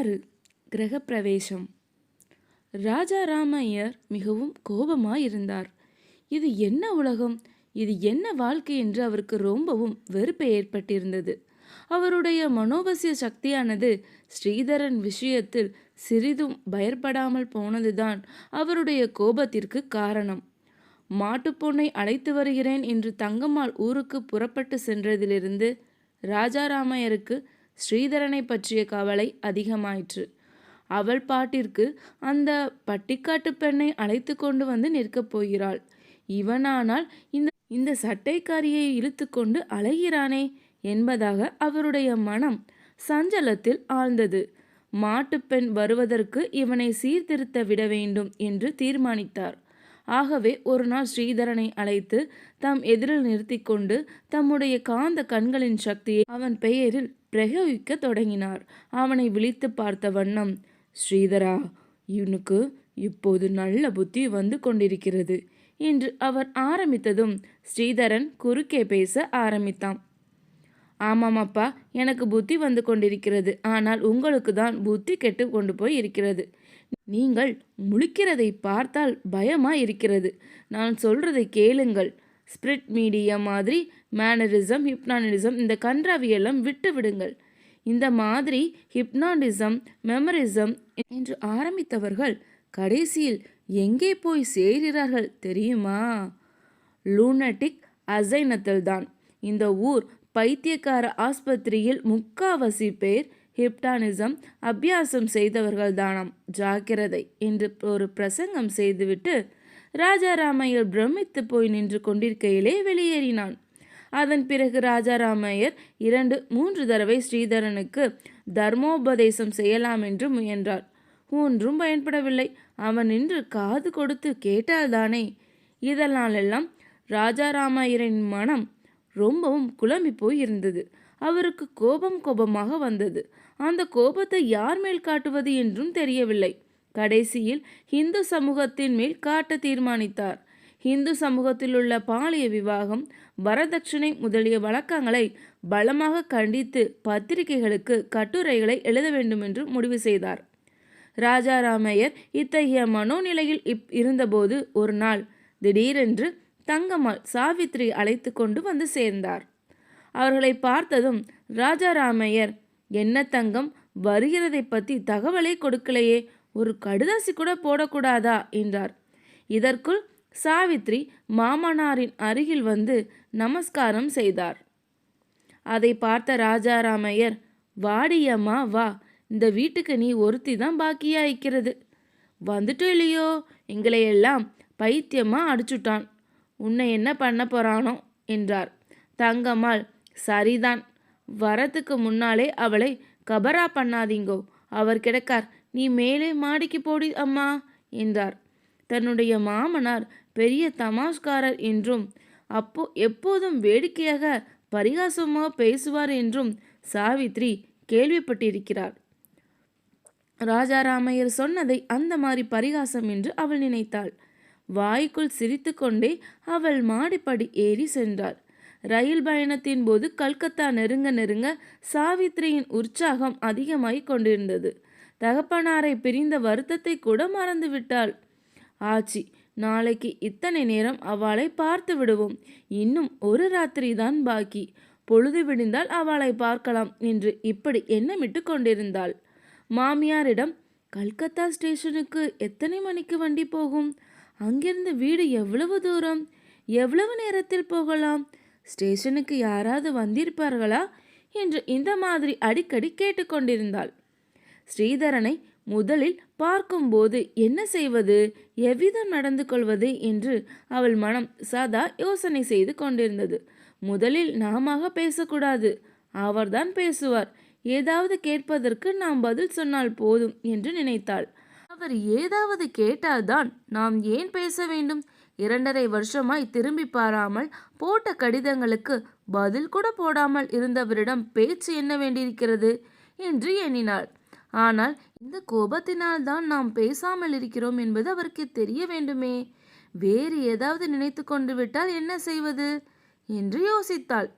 ஆறு கிரகப்பிரவேசம். ராஜா ராமையர் மிகவும் கோபமாயிருந்தார். இது என்ன உலகம்? இது என்ன வாழ்க்கை என்று அவருக்கு ரொம்பவும் வெறுப்பு ஏற்பட்டிருந்தது. அவருடைய மனோபசிய சக்தியானது ஸ்ரீதரன் விஷயத்தில் சிறிதும் பயப்படாமல் போனதுதான் அவருடைய கோபத்திற்கு காரணம். மாட்டுப்பொண்ணை அழைத்து வருகிறேன் என்று தங்கம்மாள் ஊருக்கு புறப்பட்டு சென்றதிலிருந்து ராஜாராமையருக்கு ஸ்ரீதரனை பற்றிய கவலை அதிகமாயிற்று. அவள் பாட்டிற்கு அந்த பட்டிக்காட்டு பெண்ணை அழைத்து கொண்டு வந்து நிற்கப் போகிறாள். இவனானால் இந்த இந்த சட்டைக்காரியை இழுத்து கொண்டு அலைகிறானே என்பதாக அவருடைய மனம் சஞ்சலத்தில் ஆழ்ந்தது. மாட்டுப்பெண் வருவதற்கு இவனை சீர்திருத்த விட வேண்டும் என்று தீர்மானித்தார். ஆகவே ஒரு நாள் ஸ்ரீதரனை அழைத்து தம் எதிரில் நிறுத்தி கொண்டு தம்முடைய காந்த கண்களின் சக்தியை அவன் பெயரில் பிரயோகிக்க தொடங்கினார். அவனை விழித்து பார்த்த வண்ணம் ஸ்ரீதரா இவனுக்கு இப்போது நல்ல புத்தி வந்து கொண்டிருக்கிறது என்று அவர் ஆரம்பித்ததும் ஸ்ரீதரன் குறுக்கே பேச ஆரம்பித்தான். ஆமாம் அப்பா எனக்கு புத்தி வந்து கொண்டிருக்கிறது. ஆனால் உங்களுக்கு தான் புத்தி கெட்டு கொண்டு போய் இருக்கிறது. நீங்கள் முழிக்கிறதை பார்த்தால் பயமா இருக்கிறது நான் சொல்றதை கேளுங்கள். ஸ்பிரிட் மீடியா மாதிரி மேனரிசம் ஹிப்னானிசம் இந்த கன்றாவியெல்லாம் விட்டு விடுங்கள் இந்த மாதிரி ஹிப்னாடிசம் மெமரிசம் என்று ஆரம்பித்தவர்கள் கடைசியில் எங்கே போய் சேர்கிறார்கள் தெரியுமா? லூனட்டிக் அசைனத்தில் தான் இந்த ஊர் பைத்தியக்கார ஆஸ்பத்திரியில் முக்காவாசி பேர் ஹிப்டானிசம் அபியாசம் செய்தவர்கள் தானாம் ஜாக்கிரதை என்று ஒரு பிரசங்கம் செய்துவிட்டு ராஜாராமையர் பிரமித்து போய் நின்று கொண்டிருக்கையிலே வெளியேறினான். அதன் பிறகு ராஜாராமையர் இரண்டு மூன்று தடவை ஸ்ரீதரனுக்கு தர்மோபதேசம் செய்யலாம் என்று முயன்றார். ஒன்றும் பயன்படவில்லை. அவன் நின்று காது கொடுத்து கேட்டால்தானே? இதனாலெல்லாம் ராஜாராமையரின் மனம் ரொம்பவும் குழம்பி போய் இருந்தது அவருக்கு கோபம் கோபமாக வந்தது. அந்த கோபத்தை யார் மேல் காட்டுவது என்றும் தெரியவில்லை. கடைசியில் இந்து சமூகத்தின் மேல் காட்ட தீர்மானித்தார். ஹிந்து சமூகத்தில் உள்ள பாலிய விவாகம் வரதட்சணை முதலிய வழக்கங்களை பலமாக கண்டித்து பத்திரிகைகளுக்கு கட்டுரைகளை எழுத வேண்டும் என்று முடிவு செய்தார். ராஜாராமையர் இத்தகைய மனோநிலையில் இப் இருந்தபோது ஒரு நாள் திடீரென்று தங்கம்மாள் சாவித்ரி அழைத்து கொண்டு வந்து சேர்ந்தார். அவர்களை பார்த்ததும் ராஜாராமையர் என்ன தங்கம்? வருகிறதை பற்றி தகவலை கொடுக்கலையே. ஒரு கடுதாசி கூட போடக்கூடாதா? என்றார். இதற்குள் சாவித்ரி மாமனாரின் அருகில் வந்து நமஸ்காரம் செய்தார். அதை பார்த்த ராஜாராமையர் வாடியம்மா வா. இந்த வீட்டுக்கு நீ ஒருத்தி தான் பாக்கியா இருக்கிறது. வந்துட்டோ இல்லையோ? எங்களையெல்லாம் பைத்தியமாக பைத்தியமா அடிச்சுட்டான். உன்னை என்ன பண்ண போறானோ? என்றார். தங்கம்மாள் சரிதான். வரத்துக்கு முன்னாலே அவளை கபரா பண்ணாதீங்கோ. அவர் கிடக்கார். நீ மேலே மாடிக்கு போடி அம்மா. என்றார். தன்னுடைய மாமனார் பெரிய தமாஷ்காரர் என்றும் அப்போ எப்போதும் வேடிக்கையாக பரிகாசமாக பேசுவார் என்றும் சாவித்ரி கேள்விப்பட்டிருக்கிறார் ராஜாராமையர் சொன்னதை அந்த மாதிரி பரிகாசம் என்று அவள் நினைத்தாள். வாய்க்குள் சிரித்துக்கொண்டே அவள் மாடிப்படி ஏறி சென்றாள். ரயில் பயணத்தின் போது கல்கத்தா நெருங்க நெருங்க சாவித்ரியின் உற்சாகம் அதிகமாய் கொண்டிருந்தது. தகப்பனாரை பிரிந்த வருத்தத்தை கூட மறந்துவிட்டாள். ஆச்சி நாளைக்கு இத்தனை நேரம் அவளை பார்த்து விடுவோம். இன்னும் ஒரு ராத்திரி தான் பாக்கி. பொழுது விடிந்தால் அவளை பார்க்கலாம் என்று இப்படி எண்ணமிட்டு கொண்டிருந்தாள். மாமியாரிடம் கல்கத்தா ஸ்டேஷனுக்கு எத்தனை மணிக்கு வண்டி போகும்? அங்கிருந்து வீடு எவ்வளவு தூரம்? எவ்வளவு நேரத்தில் போகலாம்? ஸ்டேஷனுக்கு யாராவது வந்திருப்பார்களா? என்று இந்த மாதிரி அடிக்கடி கேட்டுக்கொண்டிருந்தாள் ஸ்ரீதரனை முதலில் பார்க்கும்போது என்ன செய்வது? எவ்விதம் நடந்து கொள்வது? என்று அவள் மனம் சதா யோசனை செய்து கொண்டிருந்தது. முதலில் நாம பேசக்கூடாது. அவர்தான் பேசுவார். ஏதாவது கேட்பதற்கு நாம் பதில் சொன்னால் போதும் என்று நினைத்தாள். அவர் ஏதாவது கேட்டால்தான் நாம் ஏன் பேச வேண்டும்? இரண்டரை வருஷமாய் திரும்பி பாராமல் போட்ட கடிதங்களுக்கு பதில் கூட போடாமல் இருந்தவரிடம் பேச்சு என்ன வேண்டியிருக்கிறது? என்று எண்ணினாள். ஆனால் இந்த கோபத்தினால் தான் நாம் பேசாமல் இருக்கிறோம் என்பது அவருக்கு தெரிய வேண்டுமே. வேறு ஏதாவது நினைத்து கொண்டு விட்டால் என்ன செய்வது? என்று யோசித்தாள்.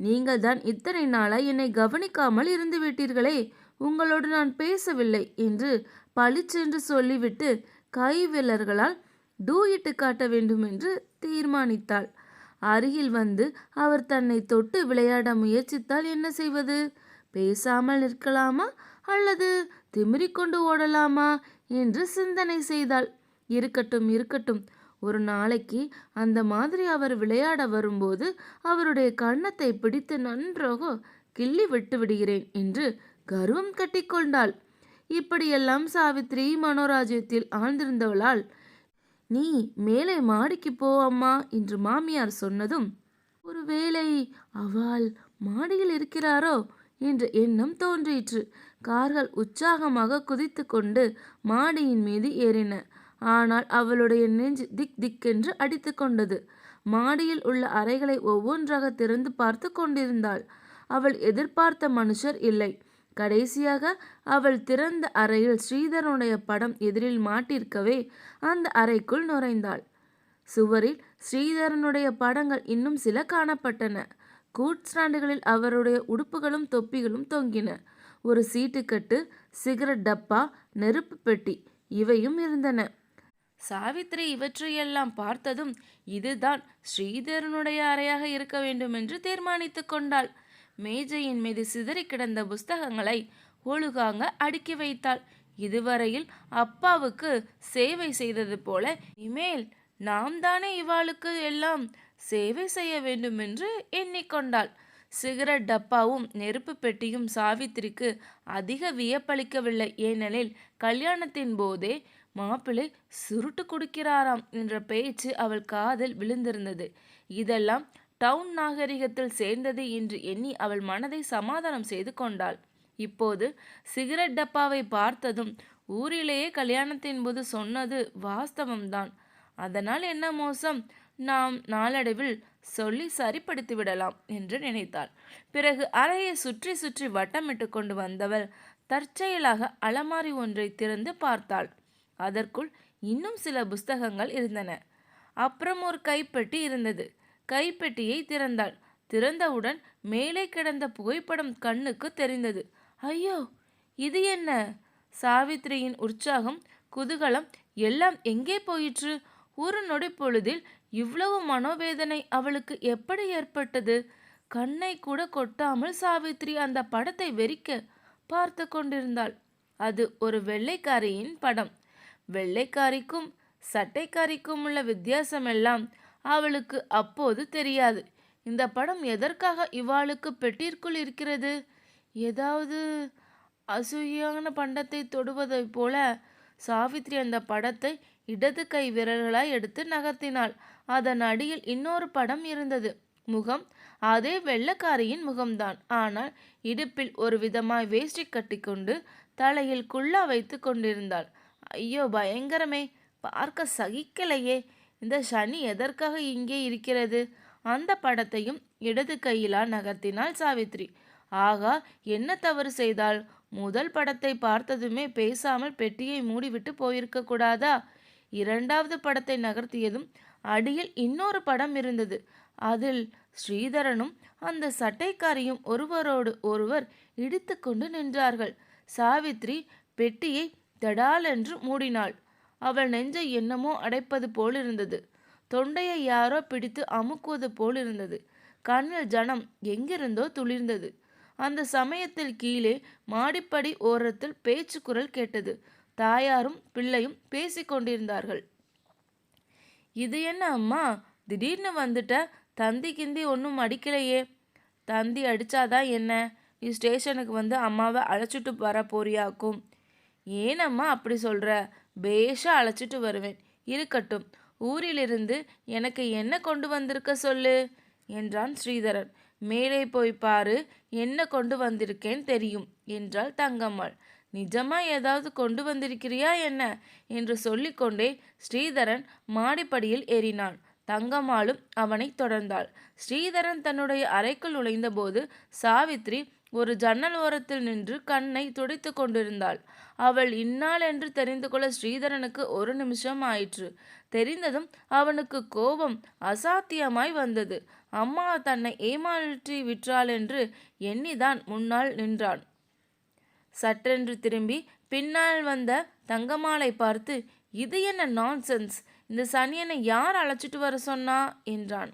நீங்கள் தான் இத்தனை நாளாய் என்னை கவனிக்காமல் இருந்து விட்டீர்களே. உங்களோடு நான் பேசவில்லை என்று பளிச்சென்று சொல்லிவிட்டு கைவிலர்களால் டூயிட்டு காட்ட வேண்டும் என்று தீர்மானித்தாள். அருகில் வந்து அவர் தன்னை தொட்டு விளையாட முயற்சித்தால் என்ன செய்வது? பேசாமல் நிற்கலாமா அல்லது திமிரிக்கொண்டு ஓடலாமா என்று சிந்தனை செய்தாள். இருக்கட்டும் இருக்கட்டும். ஒரு நாளைக்கு அந்த மாதிரி அவர் விளையாட வரும்போது அவருடைய கன்னத்தை பிடித்து நன்றாக கிள்ளி விட்டு விடுகிறேன் என்று கர்வம் கட்டிக்கொண்டாள் இப்படியெல்லாம் சாவித்ரி மனோராஜ்யத்தில் ஆழ்ந்திருந்தவளால் நீ மேலே மாடிக்கு போ அம்மா என்று மாமியார் சொன்னதும் ஒருவேளை அவள் மாடியில் இருக்கிறாரோ என்ற எண்ணம் தோன்றிற்று. கார்கள் உற்சாகமாக குதித்து கொண்டு மாடியின் மீது ஏறின. ஆனால் அவளுடைய நெஞ்சு திக் திக்கென்று அடித்து கொண்டது மாடியில் உள்ள அறைகளை ஒவ்வொன்றாக திறந்து பார்த்து கொண்டிருந்தாள். அவள் எதிர்பார்த்த மனுஷர் இல்லை. கடைசியாக அவள் திறந்த அறையில் ஸ்ரீதரனுடைய படம் எதிரில் மாட்டிருக்கவே அந்த அறைக்குள் நுழைந்தாள். சுவரில் ஸ்ரீதரனுடைய படங்கள் இன்னும் சில காணப்பட்டன. கூட்ஸ்டாண்டுகளில் அவருடைய உடுப்புகளும் தொப்பிகளும் தொங்கின. ஒரு சீட்டுக்கட்டு சிகரெட் டப்பா நெருப்பு பெட்டி இவையும் இருந்தன. சாவித்திரி இவற்றையெல்லாம் பார்த்ததும் இதுதான் ஸ்ரீதரனுடைய அறையாக இருக்க வேண்டும் என்று தீர்மானித்து கொண்டாள். மேஜையின் மீது சிதறி கிடந்த புஸ்தகங்களை ஒழுகாங்க அடுக்கி வைத்தாள். இதுவரையில் அப்பாவுக்கு சேவை செய்தது போல இமேல் நாம் தானே இவாளுக்கு எல்லாம் சேவை செய்ய வேண்டுமென்று எண்ணிக்கொண்டாள். சிகரெட் டப்பாவும் நெருப்பு பெட்டியும் சாவித்திரிக்கு அதிக வியப்பளிக்கவில்லை. ஏனெனில் கல்யாணத்தின் போதே மாப்பிள்ளை சுருட்டு கொடுக்கிறாராம் என்ற பேச்சு அவள் காதில் விழுந்திருந்தது. இதெல்லாம் டவுன் நாகரிகத்தில் சேர்ந்தது என்று எண்ணி அவள் மனதை சமாதானம் செய்து கொண்டாள். இப்போது சிகரெட் டப்பாவை பார்த்ததும் ஊரிலேயே கல்யாணத்தின் போது சொன்னது வாஸ்தவம்தான். அதனால் என்ன மோசம்? நாம் நாளடைவில் சொல்லி சரிப்படுத்தி விடலாம் என்று நினைத்தாள். பிறகு அறையை சுற்றி சுற்றி வட்டமிட்டு கொண்டு வந்தவள் தற்செயலாக அலமாரி ஒன்றை திறந்து பார்த்தாள். அதற்குள் இன்னும் சில புஸ்தகங்கள் இருந்தன. அப்புறம் ஒரு கைப்பெட்டி இருந்தது. கைப்பெட்டியை திறந்தாள். திறந்தவுடன் மேலே கிடந்த புகைப்படம் கண்ணுக்கு தெரிந்தது. ஐயோ இது என்ன? சாவித்திரியின் உற்சாகம் குதூகலம் எல்லாம் எங்கே போயிற்று? ஒரு நொடி பொழுதில் இவ்வளவு மனோவேதனை அவளுக்கு எப்படி ஏற்பட்டது? கண்ணை கூட கொட்டாமல் சாவித்ரி அந்த படத்தை வெறிக்க பார்த்து கொண்டிருந்தாள். அது ஒரு வெள்ளைக்காரியின் படம். வெள்ளைக்காரிக்கும் சட்டைக்காரிக்கும் உள்ள வித்தியாசமெல்லாம் அவளுக்கு அப்போது தெரியாது. இந்த படம் எதற்காக இவாளுக்கு பெட்டிற்குள் இருக்கிறது? ஏதாவது அசூயான பண்டத்தை தொடுவதைப் போல சாவித்ரி அந்த படத்தை இடது கை விரல்களாய் எடுத்து நகர்த்தினாள். அதன் அடியில் இன்னொரு படம் இருந்தது. முகம் அதே வெள்ளக்காரியின் முகம்தான். ஆனால் இடுப்பில் ஒரு விதமாய் வேஷ்டி கட்டிக்கொண்டு தலையில் குள்ளா வைத்து கொண்டிருந்தாள். ஐயோ பயங்கரமே! பார்க்க சகிக்கலையே! இந்த சனி எதற்காக இங்கே இருக்கிறது? அந்த படத்தையும் இடது கையிலா நகர்த்தினாள் சாவித்ரி. ஆகா என்ன தவறு செய்தாள்? முதல் படத்தை பார்த்ததுமே பேசாமல் பெட்டியை மூடிவிட்டு போயிருக்க கூடாதா? இரண்டாவது படத்தை நகர்த்தியதும் அடியில் இன்னொரு படம் இருந்தது. அதில் ஸ்ரீதரனும் அந்த சட்டைக்காரியும் ஒருவரோடு ஒருவர் இடித்து கொண்டு நின்றார்கள். சாவித்ரி பெட்டியை தடாலென்று மூடினாள். அவள் நெஞ்சை என்னமோ அடைப்பது போலிருந்தது. தொண்டையை யாரோ பிடித்து அமுக்குவது போலிருந்தது. கண்ணில் ஜனம் எங்கிருந்தோ துளிர்ந்தது. அந்த சமயத்தில் கீழே மாடிப்படி ஓரத்தில் பேச்சு குரல் கேட்டது. தாயாரும் பிள்ளையும் பேசிக்கொண்டிருந்தார்கள் இது என்ன அம்மா? திடீர்னு வந்துட்ட? தந்தி கிந்தி ஒன்றும் அடிக்கலையே. தந்தி அடித்தாதான் என்ன? நீ ஸ்டேஷனுக்கு வந்து அம்மாவை அழைச்சிட்டு வர போறியாக்கும். ஏனம்மா அப்படி சொல்கிற பேஷாக அழைச்சிட்டு வருவேன். இருக்கட்டும். ஊரிலிருந்து எனக்கு என்ன கொண்டு வந்திருக்க சொல்லு? என்றான் ஸ்ரீதரன். மேலே போய் பாரு என்ன கொண்டு வந்திருக்கேன் தெரியும் என்றாள் தங்கம்மாள். நிஜமா ஏதாவது கொண்டு வந்திருக்கிறியா என்ன? என்று சொல்லிக்கொண்டே ஸ்ரீதரன் மாடிப்படியில் ஏறினான். தங்கம்மாளும் அவனை தொடர்ந்தாள். ஸ்ரீதரன் தன்னுடைய அறைக்குள் நுழைந்தபோது சாவித்ரி ஒரு ஜன்னல் ஓரத்தில் நின்று கண்ணை துடைத்து கொண்டிருந்தாள். அவள் இன்னாள் என்று தெரிந்து கொள்ள ஸ்ரீதரனுக்கு ஒரு நிமிஷம் ஆயிற்று. தெரிந்ததும் அவனுக்கு கோபம் அசாத்தியமாய் வந்தது. அம்மா தன்னை ஏமாற்றி விற்றாள் என்று எண்ணிதான் முன்னால் நின்றான். சட்டென்று திரும்பி பின்னால் வந்த தங்கமாலை பார்த்து இது என்ன நான்சென்ஸ் இந்த சனியனை யார் அழைச்சிட்டு வர சொன்னா? என்றான்.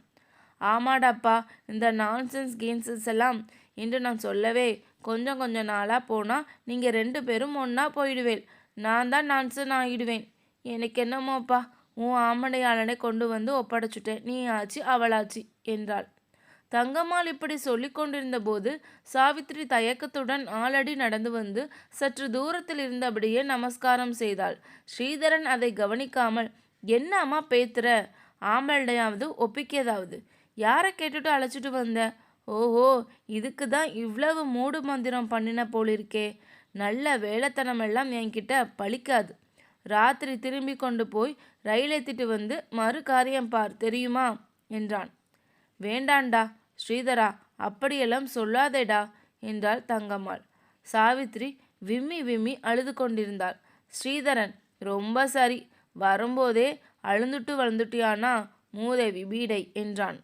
ஆமாடாப்பா இந்த நான்சென்ஸ் கேம்ஸஸ் எல்லாம் என்று நான் சொல்லவே கொஞ்சம் கொஞ்சம் நாளாக போனால் நீங்கள் ரெண்டு பேரும் ஒன்றா போயிடுவேன். நான் தான் நான்சன் ஆகிடுவேன் எனக்கு என்னமோப்பா உன் ஆமடையாளனை கொண்டு வந்து ஒப்படைச்சுட்டேன். நீ ஆச்சு அவளாச்சு என்றாள். தங்கம்மாள் இப்படி சொல்லி கொண்டிருந்த போது சாவித்திரி தயக்கத்துடன் ஆளடி நடந்து வந்து சற்று தூரத்தில் இருந்தபடியே நமஸ்காரம் செய்தாள். ஸ்ரீதரன் அதை கவனிக்காமல் என்ன அம்மா பேத்துற? ஆம்பளையாவது ஒப்பிக்கதாவது? யாரை கேட்டுட்டு அழைச்சிட்டு வந்த? ஓஹோ இதுக்கு தான் இவ்வளவு மூடு மந்திரம் பண்ணின போலிருக்கே. நல்ல வேலைத்தனமெல்லாம் என்கிட்ட பழிக்காது. ராத்திரி திரும்பி கொண்டு போய் ரயில் ஏற்றிட்டு வந்து மறு காரியம் பார் தெரியுமா? என்றான். வேண்டாண்டா ஸ்ரீதரா அப்படியெல்லாம் சொல்லாதேடா என்றாள் தங்கம்மாள். சாவித்ரி விம்மி விம்மி அழுது கொண்டிருந்தாள் ஸ்ரீதரன் ரொம்ப சரி வரும்போதே அழுந்துட்டு வளர்ந்துட்டியானா மூதேவி பீடை என்றான்.